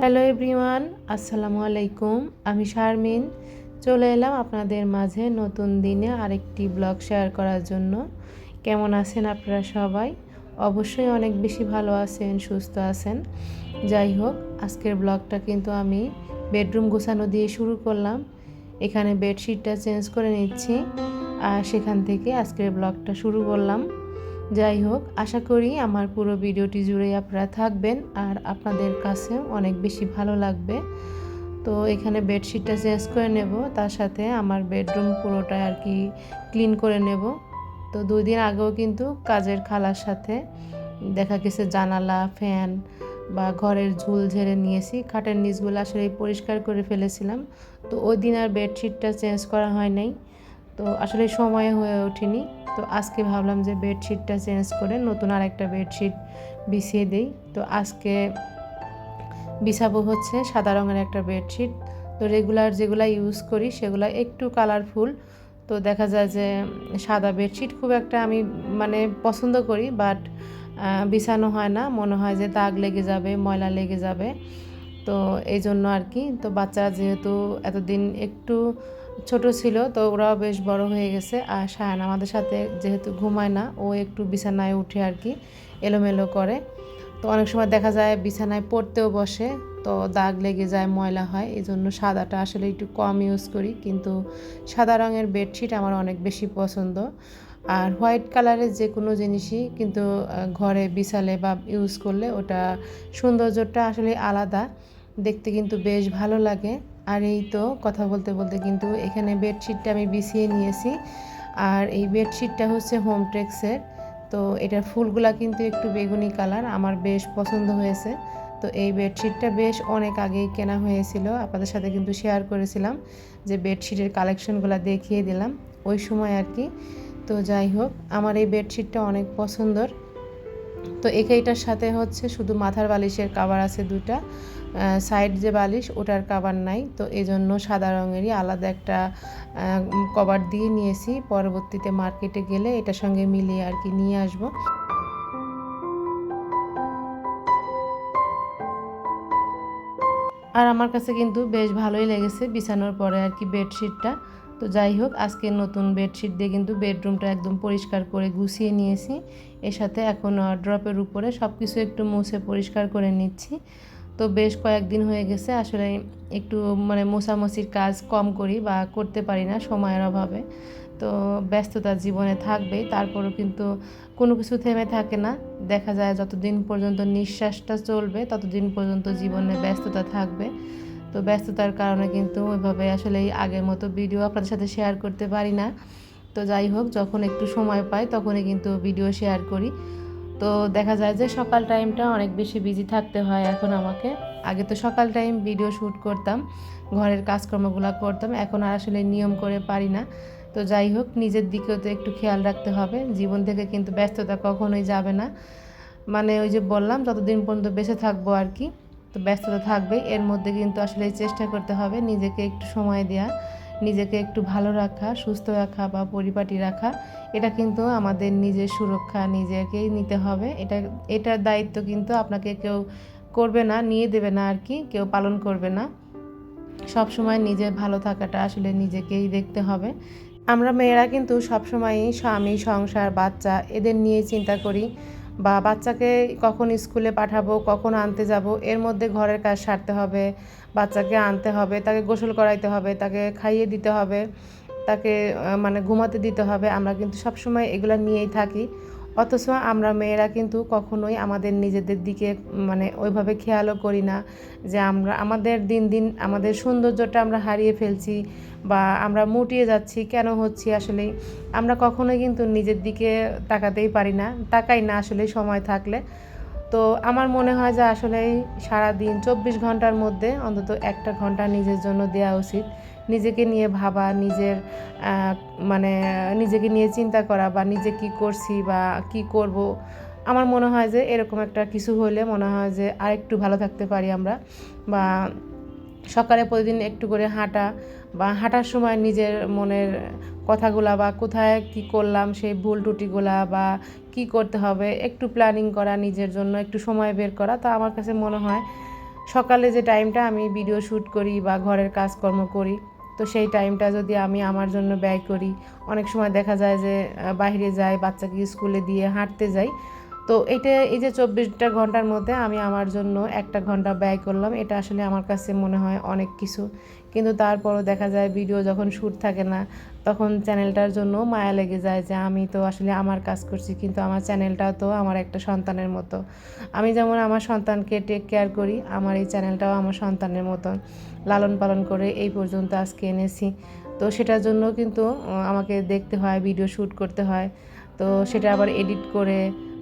Hello everyone আসসালামু আলাইকুম আমি শারমিন। চলে এলাম আপনাদের মাঝে নতুন দিনে আরেকটি ব্লগ শেয়ার করার জন্য। কেমন আছেন আপনারা সবাই? অবশ্যই অনেক বেশি ভালো আছেন, সুস্থ আছেন। যাই হোক, আজকের ব্লগটা কিন্তু আমি বেডরুম গোছানো দিয়ে শুরু করলাম। এখানে বেডশিটটা চেঞ্জ করে নিচ্ছি। আর সেখান থেকে আজকের ব্লগটা শুরু করলাম। যাই হোক, আশা করি আমার পুরো ভিডিওটি জুড়ে আপনারা থাকবেন আর আপনাদের কাছে অনেক বেশি ভালো লাগবে। তো এখানে বেডশিটটা চেঞ্জ করে নেব, তার সাথে আমার বেডরুম পুরোটা আর কি ক্লিন করে নেব। তো দুই দিন আগেও কিন্তু কাজের খালার সাথে দেখা গেছে জানালা ফ্যান বা ঘরের ঝুল ঝেড়ে নিয়েছি, খাটের নিচগুলো আসলে পরিষ্কার করে ফেলেছিলাম। তো ওই দিন আর বেডশিটটা চেঞ্জ করা হয় নাই। তো আসলে সময় হয়ে ওঠেনি। তো আজকে ভাবলাম যে বেডশিটটা চেঞ্জ করে নতুন আর একটা বেডশিট বিছিয়ে দিই। তো আজকে বিছাবো হচ্ছে সাদা রঙের একটা বেডশিট। তো রেগুলার যেগুলো ইউজ করি সেগুলো একটু কালারফুল। তো দেখা যায় যে সাদা বেডশিট খুব একটা আমি মানে পছন্দ করি, বাট বিছানো হয় না। মনে হয় যে দাগ লেগে যাবে, ময়লা লেগে যাবে। তো এই জন্য আর কি তো বাচ্চারা যেহেতু এতদিন একটু ছোট ছিল, তো ওরাও বেশ বড় হয়ে গেছে। আর শায়ান আমাদের সাথে যেহেতু ঘুমায় না, ও একটু বিছানায় উঠে আর কি এলোমেলো করে। তো অনেক সময় দেখা যায় বিছানায় পড়তেও বসে, তো দাগ লেগে যায়, ময়লা হয়। এই জন্য সাদাটা আসলে একটু কম ইউজ করি, কিন্তু সাদা রঙের বেডশিট আমার অনেক বেশি পছন্দ। আর হোয়াইট কালারের যে কোনো জিনিসই কিন্তু ঘরে বিছালে বা ইউজ করলে ওটা সৌন্দর্যটা আসলে আলাদা। দেখতে কিন্তু বেশ ভালো লাগে। আর এই তো কথা বলতে বলতে কিন্তু এখানে বেডশিটটা আমি বিছিয়ে নিয়েছি। আর এই বেডশিটটা হচ্ছে হোম ট্রেক্সের তো এটার ফুলগুলা কিন্তু একটু বেগুনি কালার, আমার বেশ পছন্দ হয়েছে। তো এই বেডশিটটা বেশ অনেক আগেই কেনা হয়েছিল, আপনাদের সাথে কিন্তু শেয়ার করেছিলাম যে বেডশিটের কালেকশনগুলো দেখিয়ে দিলাম ওই সময় আর কি। তো যাই হোক, আমার এই বেডশিটটা অনেক পছন্দর। তো এটার সাথে হচ্ছে শুধু মাথার বালিশের কাবার আছে দুটা সাইড যে বালিশ, ওটার কাবার নাই। তো এই জন্য সাদা রঙেরই আলাদা একটা কভার দিয়ে নিয়েছি। পরবর্তীতে মার্কেটে গেলে এটার সঙ্গে মিলিয়ে আর কি নিয়ে আসব। আর আমার কাছে কিন্তু বেশ ভালোই লেগেছে বিছানোর পরে আর কি বেডশিটটা তো যাই হোক, আজকে নতুন বেডশিট দিয়ে কিন্তু বেডরুমটা একদম পরিষ্কার করে গুছিয়ে নিয়েছি। এর সাথে এখন ড্রপের উপরে সব কিছু একটু মুছে পরিষ্কার করে নিচ্ছি। তো বেশ কয়েকদিন হয়ে গেছে, আসলে একটু মানে মোছামুছির কাজ কম করি বা করতে পারি না সময়ের অভাবে। তো ব্যস্ততা জীবনে থাকবেই, তারপরও কিন্তু কোনো কিছু থেমে থাকে না। দেখা যায় যতদিন পর্যন্ত নিঃশ্বাসটা চলবে, ততদিন পর্যন্ত জীবনে ব্যস্ততা থাকবে। তো ব্যস্ততার কারণে কিন্তু ওইভাবে আসলে আগের মতো ভিডিও আপনাদের সাথে শেয়ার করতে পারি না। তো যাই হোক, যখন একটু সময় পাই, তখনই কিন্তু ভিডিও শেয়ার করি। তো দেখা যায় যে সকাল টাইমটা অনেক বেশি বিজি থাকতে হয় এখন আমাকে। আগে তো সকাল টাইম ভিডিও শ্যুট করতাম, ঘরের কাজকর্মগুলো করতাম, এখন আর আসলে নিয়ম করে পারি না। তো যাই হোক, নিজের দিকেও তো একটু খেয়াল রাখতে হবে। জীবন থেকে কিন্তু ব্যস্ততা কখনোই যাবে না। মানে ওই যে বললাম, যতদিন পর্যন্ত বেঁচে থাকব আর কি, তো ব্যস্ততা থাকবে এর মধ্যে কিন্তু আসলে চেষ্টা করতে হবে নিজেকে একটু সময় দেওয়া নিজেকে একটু ভালো রাখা, সুস্থ রাখা বা পরিপাটি রাখা, এটা কিন্তু আমাদের নিজের সুরক্ষা, নিজেকেই নিতে হবে। এটা, এটার দায়িত্ব কিন্তু আপনাকে কেউ করবে না, নিয়ে দেবে না আর কি, কেউ পালন করবে না। সব সময় নিজের ভালো থাকাটা আসলে নিজেকেই দেখতে হবে। আমরা মেয়েরা কিন্তু সবসময়ই স্বামী, সংসার, বাচ্চা, এদের নিয়ে চিন্তা করি। বা বাচ্চাকে কখন স্কুলে পাঠাবো, কখন আনতে যাব, এর মধ্যে ঘরের কাজ সারতে হবে, বাচ্চাকে আনতে হবে, তাকে গোসল করাইতে হবে, তাকে খাইয়ে দিতে হবে, তাকে মানে ঘুমাতে দিতে হবে। আমরা কিন্তু সবসময় এগুলো নিয়েই থাকি। অথচ আমরা মেয়েরা কিন্তু কখনোই আমাদের নিজেদের দিকে মানে ওইভাবে খেয়ালও করি না যে আমরা, আমাদের দিন দিন আমাদের সৌন্দর্যটা আমরা হারিয়ে ফেলছি বা আমরা মুটিয়ে যাচ্ছি, কেন হচ্ছি আসলে আমরা কখনোই কিন্তু নিজের দিকে তাকাতেই পারি না, তাকাই না আসলে সময় থাকলে। তো আমার মনে হয় যে আসলে সারাদিন চব্বিশ ঘণ্টার মধ্যে অন্তত একটা ঘণ্টা নিজের জন্য দেওয়া উচিত। নিজেকে নিয়ে ভাবা, নিজের মানে নিজেকে নিয়ে চিন্তা করা বা নিজে কি করছি বা কি করব, আমার মনে হয় যে এরকম একটা কিছু হলে মনে হয় যে আরেকটু ভালো থাকতে পারি আমরা বা সকালে প্রতিদিন একটু করে হাঁটা বা হাঁটার সময় নিজের মনের কথাগুলা বা কোথায় কি করলাম, সেই ভুল টুটিগুলা বা কি করতে হবে, একটু প্ল্যানিং করা, নিজের জন্য একটু সময় বের করা, তা আমার কাছে মনে হয় সকালে যে টাইমটা আমি ভিডিও শ্যুট করি বা ঘরের কাজকর্ম করি তো সেই টাইমটা যদি আমি আমার জন্য ব্যয় করি, অনেক সময় দেখা যায় যে বাইরে যাই, বাচ্চাকে স্কুলে দিয়ে হাঁটতে যাই তো এটা এই যে চব্বিশটা ঘণ্টার মধ্যে আমি আমার জন্য একটা ঘণ্টা ব্যয় করলাম। এটা আসলে আমার কাছে মনে হয় অনেক কিছু। কিন্তু তারপরও দেখা যায় ভিডিও যখন শ্যুট থাকে না, তখন চ্যানেলটার জন্য মায়া লেগে যায় যে আমি তো আসলে আমার কাজ করছি, কিন্তু আমার চ্যানেলটাও তো আমার একটা সন্তানের মতো। আমি যেমন আমার সন্তানকে টেক কেয়ার করি, আমার এই চ্যানেলটাও আমার সন্তানের মতন লালন পালন করে এই পর্যন্ত আজকে এনেছি। তো সেটার জন্য কিন্তু আমাকে দেখতে হয়, ভিডিও শ্যুট করতে হয়। তো সেটা আবার এডিট করে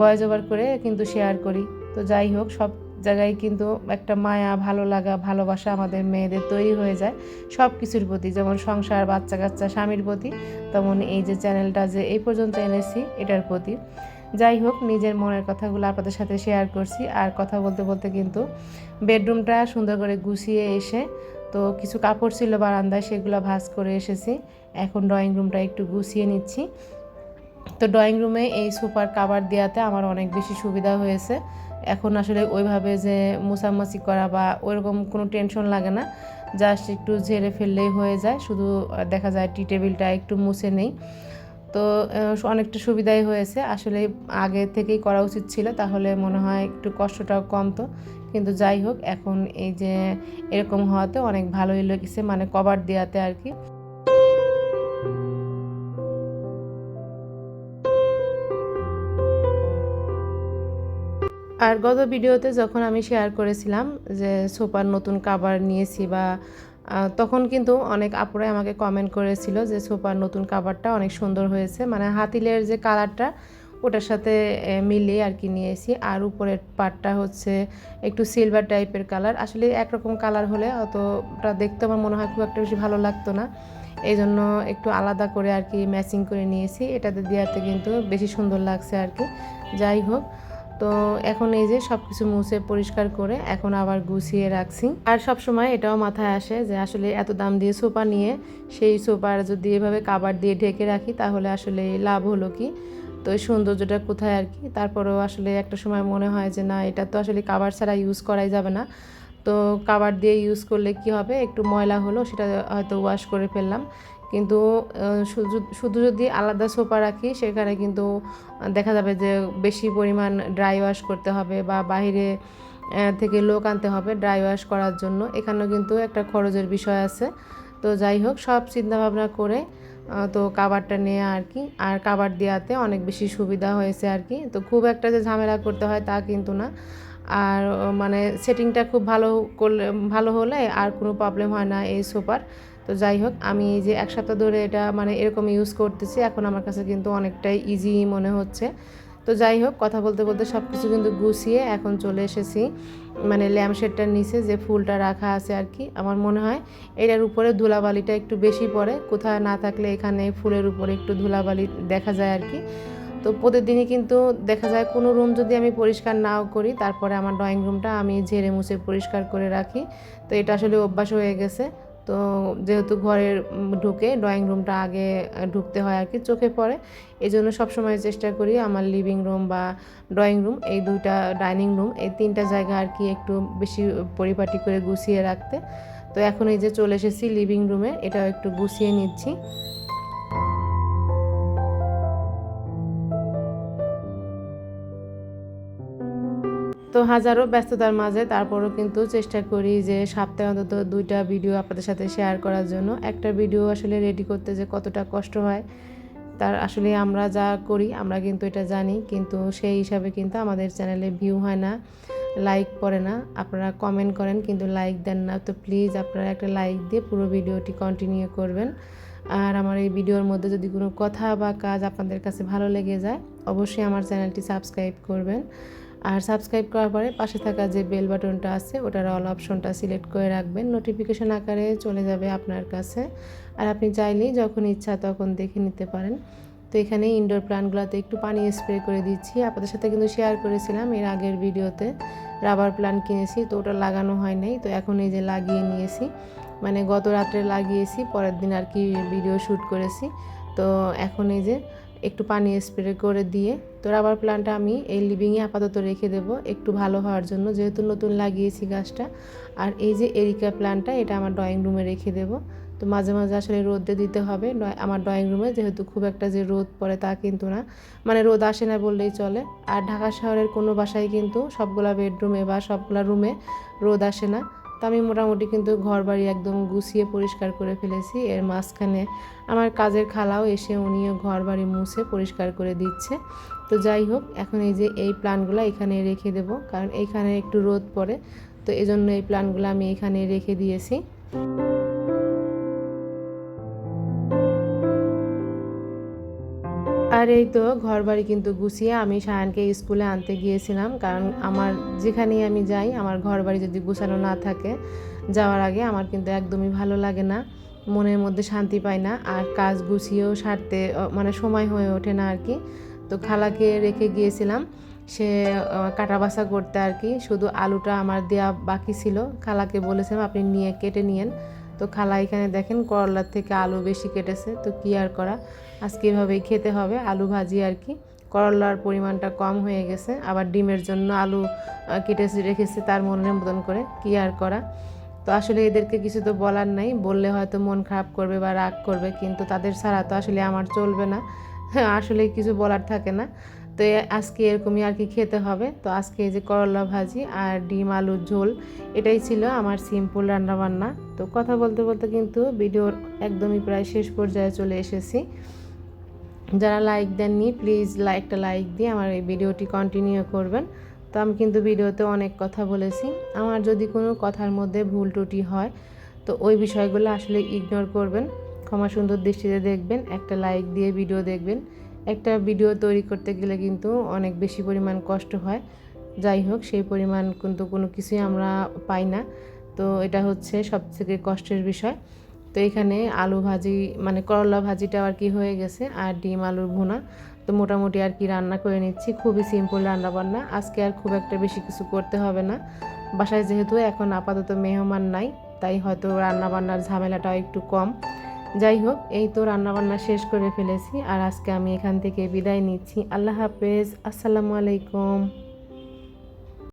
ভয়েস ওভার করে কিন্তু শেয়ার করি। তো যাই হোক, সব জায়গায় কিন্তু একটা মায়া, ভালো লাগা, ভালোবাসা আমাদের মেয়েদের তৈরি হয়ে যায় সব কিছুর প্রতি। যেমন সংসার, বাচ্চা কাচ্চা, স্বামীর প্রতি, তেমন এই যে চ্যানেলটা যে এই পর্যন্ত এনেছি, এটার প্রতি। যাই হোক, নিজের মনের কথাগুলো আপনাদের সাথে শেয়ার করছি। আর কথা বলতে বলতে কিন্তু বেডরুমটা সুন্দর করে গুছিয়ে এসে, তো কিছু কাপড় ছিল বারান্দায়, সেগুলো ভাঁজ করে এসেছি। এখন ড্রয়িং রুমটা একটু গুছিয়ে নিচ্ছি। তো ড্রয়িং রুমে এই সুপার কাভার দেওয়াতে আমার অনেক বেশি সুবিধা হয়েছে। এখন আসলে ওইভাবে যে মোছামাছি করা বা ওইরকম কোনো টেনশন লাগে না জাস্ট একটু ঝেড়ে ফেললেই হয়ে যায়। শুধু দেখা যায় টি টেবিলটা একটু মুছে নেই। তো অনেকটা সুবিধাই হয়েছে। আসলে আগে থেকেই করা উচিত ছিল, তাহলে মনে হয় একটু কষ্টটাও কমতো। কিন্তু যাই হোক, এখন এই যে এরকম হওয়াতে অনেক ভালোই লেগেছে মানে কভার দেওয়াতে আর কি। আর গত ভিডিওতে যখন আমি শেয়ার করেছিলাম যে সোফার নতুন কাভার নিয়েছি বা তখন কিন্তু অনেক আপুরাই আমাকে কমেন্ট করেছিল যে সোফার নতুন কাভারটা অনেক সুন্দর হয়েছে। মানে হাতিলের যে কালারটা ওটার সাথে মিলিয়ে আর কি নিয়েছি। আর উপরের পার্টটা হচ্ছে একটু সিলভার টাইপের কালার আসলে একরকম কালার হলে অতটা দেখতে আমার মনে হয় খুব একটা বেশি ভালো লাগতো না। এই জন্য একটু আলাদা করে আর কি ম্যাচিং করে নিয়েছি। এটাতে দেওয়াতে কিন্তু বেশি সুন্দর লাগছে আর কি। যাই হোক তো এখন এই যে সব কিছু মুছে পরিষ্কার করে এখন আবার গুছিয়ে রাখছি। আর সব সময় এটাও মাথায় আসে যে আসলে এত দাম দিয়ে সোফা নিয়ে সেই সোফার যদি এভাবে কাবার দিয়ে ঢেকে রাখি তাহলে আসলে লাভ হলো কি? তো এই সৌন্দর্যটা কোথায় আর কি? তারপরেও আসলে একটা সময় মনে হয় যে না, এটা তো আসলে কাবার ছাড়া ইউজ করাই যাবে না। তো কাবার দিয়ে ইউজ করলে কি হবে? একটু ময়লা হলো সেটা হয়তো ওয়াশ করে ফেললাম। কিন্তু শুধু যদি আলাদা সোফা রাখি সেখানে কিন্তু দেখা যাবে যে বেশি পরিমাণ ড্রাই ওয়াশ করতে হবে বা আহ, থেকে লোক আনতে হবে ড্রাই ওয়াশ করার জন্য। এখানেও কিন্তু একটা খরচের বিষয় আছে। তো যাই হোক সব চিন্তা ভাবনা করে তো কাবারটা নেওয়া আর কি। আর কাবার দেওয়াতে অনেক বেশি সুবিধা হয়েছে আর কি। তো খুব একটা যে ঝামেলা করতে হয় তা কিন্তু না। আর মানে সেটিংটা খুব ভালো করলে, ভালো হলে আর কোনো প্রবলেম হয় না এই সোফার তো যাই হোক, আমি যে এক সপ্তাহ ধরে এটা মানে এরকম ইউজ করতেছি, এখন আমার কাছে কিন্তু অনেকটাই ইজি মনে হচ্ছে। তো যাই হোক, কথা বলতে বলতে সব কিছু কিন্তু গুছিয়ে এখন চলে এসেছি। মানে ল্যাম্পশেডটার নিচে যে ফুলটা রাখা আছে আর কি, আমার মনে হয় এটার উপরে ধুলাবালিটা একটু বেশি পড়ে। কোথাও না থাকলে এখানে ফুলের উপরে একটু ধুলাবালি দেখা যায় আর কি। তো প্রতিদিনই কিন্তু দেখা যায় কোনো রুম যদি আমি পরিষ্কার নাও করি তারপরে আমার ড্রয়িং রুমটা আমি ঝেড়ে মুছে পরিষ্কার করে রাখি। তো এটা আসলে অভ্যাস হয়ে গেছে। তো যেহেতু উম, ঢুকে ড্রয়িং রুমটা আগে ঢুকতে হয় আর কি চোখে পড়ে। এই জন্য সবসময় চেষ্টা করি আমার লিভিং রুম বা ড্রয়িং রুম এই দুইটা ডাইনিং রুম এই তিনটা জায়গা আর কি একটু বেশি পরিপাটি করে গুছিয়ে রাখতে। তো এখন এই যে চলে এসেছি লিভিং রুমে এটাও একটু গুছিয়ে নিচ্ছি। তো হাজারো ব্যস্ততার মাঝে তারপরও কিন্তু চেষ্টা করি যে সপ্তাহে অন্তত দুইটা ভিডিও আপনাদের সাথে শেয়ার করার জন্য। একটা ভিডিও আসলে রেডি করতে যে কতটা কষ্ট হয়, তার আসলে আমরা যা করি আমরা কিন্তু এটা জানি, কিন্তু সেই হিসাবে কিন্তু আমাদের চ্যানেলে ভিউ হয় না লাইক পড়ে না। আপনারা কমেন্ট করেন, কিন্তু লাইক দেন না। তো প্লিজ আপনারা একটা লাইক দিয়ে পুরো ভিডিওটি কন্টিনিউ করবেন। আর আমার এই ভিডিওর মধ্যে যদি কোনো কথা বা কাজ আপনাদের কাছে ভালো লেগে যায়, অবশ্যই আমার চ্যানেলটি সাবস্ক্রাইব করবেন। আর সাবস্ক্রাইব করার পরে পাশে থাকা যে বেল বাটনটা আছে, ওটার অল অপশনটা সিলেক্ট করে রাখবেন। নোটিফিকেশন আকারে চলে যাবে আপনার কাছে। আর আপনি চাইলেই যখন ইচ্ছা তখন দেখে নিতে পারেন। তো এখানে ইনডোর প্ল্যান্টগুলোতে একটু পানি স্প্রে করে দিচ্ছি। আপনাদের সাথে কিন্তু শেয়ার করেছিলাম এর আগের ভিডিওতে। রাবার প্ল্যান্ট কিনেছি, তো ওটা লাগানো হয় নাই। তো এখন এই যে লাগিয়ে নিয়েছি। মানে গত রাত্রে লাগিয়েছি, পরের দিন আর কি ভিডিও শ্যুট করেছি। তো এখন এই যে একটু পানি স্প্রে করে দিয়ে তো রাবার প্ল্যান্টটা আমি এই লিভিংয়ে আপাতত রেখে দেব, একটু ভালো হওয়ার জন্য, যেহেতু নতুন লাগিয়েছি গাছটা। আর এই যে এরিকা প্ল্যান্টটা এটা আমার ড্রয়িং রুমে রেখে দেব। তো মাঝে মাঝে আসলে রোদে দিতে হবে আমার ড্রয়িং রুমে যেহেতু খুব একটা যে রোদ পড়ে তা কিন্তু না। মানে রোদ আসে না বললেই চলে। আর ঢাকা শহরের কোনো বাসায় কিন্তু সবগুলা বেডরুমে বা সবগুলা রুমে রোদ আসে না। আমি মোটামুটি কিন্তু ঘর বাড়ি একদম গুছিয়ে পরিষ্কার করে ফেলেছি। এর মাঝখানে আমার কাজের খালাও এসে উনিও ঘর বাড়ি মুছে পরিষ্কার করে দিচ্ছে। তো যাই হোক, এখন এই যে এই প্ল্যানগুলো এখানে রেখে দেব, কারণ এইখানে একটু রোদ পড়ে, তো এই জন্য এই প্ল্যানগুলো আমি এখানে রেখে দিয়েছি। আর এই তো ঘর বাড়ি কিন্তু গুছিয়ে আমি সায়ানকে স্কুলে আনতে গিয়েছিলাম, কারণ আমার যেখানেই আমি যাই, আমার ঘর বাড়ি যদি গুছানো না থাকে, যাওয়ার আগে আমার কিন্তু একদমই ভালো লাগে না, মনের মধ্যে শান্তি পাই না, আর কাজ গুছিয়েও সারতে মানে সময় হয়ে ওঠে না আর কি। তো খালাকে রেখে গিয়েছিলাম, সে কাটা বাছা করতে আর কি, শুধু আলুটা আমার দেয়া বাকি ছিল, খালাকে বলেছিলাম আপনি নিয়ে, কেটে নিয়েন তো খালা এখানে দেখেন করলার থেকে আলু বেশি কেটেছে, তো কি আর করা? আজকে এভাবেই খেতে হবে, আলু ভাজি আর কি। করলার পরিমাণটা কম হয়ে গেছে, আবার ডিমের জন্য আলু কেটে রেখেছে তার মনের মতন করে, কি আর করা? তো আসলে এদেরকে কিছু তো বলার নাই, বললে হয়তো মন খারাপ করবে বা রাগ করবে, কিন্তু তাদের ছাড়া তো আসলে আমার চলবে না। আসলে কিছু বলার থাকে না। তো আজকে এরকমই আর কি খেতে হবে। তো আজকে এই যে করলা ভাজি আর ডিম আলুর ঝোল, এটাই ছিল আমার সিম্পল রান্নাবান্না। তো কথা বলতে বলতে কিন্তু ভিডিওর একদমই প্রায় শেষ পর্যায়ে চলে এসেছি। যারা লাইক দেননি প্লিজ লাইকটা লাইক দিয়ে আমার এই ভিডিওটি কন্টিনিউ করবেন। তো আমি কিন্তু ভিডিওতে অনেক কথা বলেছি। আমার যদি কোনো কথার মধ্যে ভুল ত্রুটি হয়, তো ওই বিষয়গুলো আসলে ইগনোর করবেন। ক্ষমা সুন্দর দৃষ্টিতে দেখবেন, একটা লাইক দিয়ে ভিডিও দেখবেন। একটা ভিডিও তৈরি করতে গেলে কিন্তু অনেক বেশি পরিমাণ কষ্ট হয়। যাই হোক, সেই পরিমাণ কিন্তু কোনো কিছুই আমরা পাই না। তো এটা হচ্ছে সবথেকে কষ্টের বিষয়। তো এখানে আলু ভাজি মানে করলা ভাজিটা আর কি হয়ে গেছে আর ডিম আলুর ভুনা। তো মোটামুটি আর কি রান্না করে নিচ্ছি। খুবই সিম্পল রান্না বান্না আজকে আর খুব একটা বেশি কিছু করতে হবে না। বাসায় যেহেতু এখন আপাতত মেহমান নাই, তাই হয়তো রান্না বান্নার ঝামেলাটাও একটু কম। যাই হোক, এই তো রান্নাবান্না শেষ করে ফেলেছি আর আজকে আমি এখান থেকে বিদায় নিচ্ছি। আল্লাহ হাফেজ। আসসালামু আলাইকুম।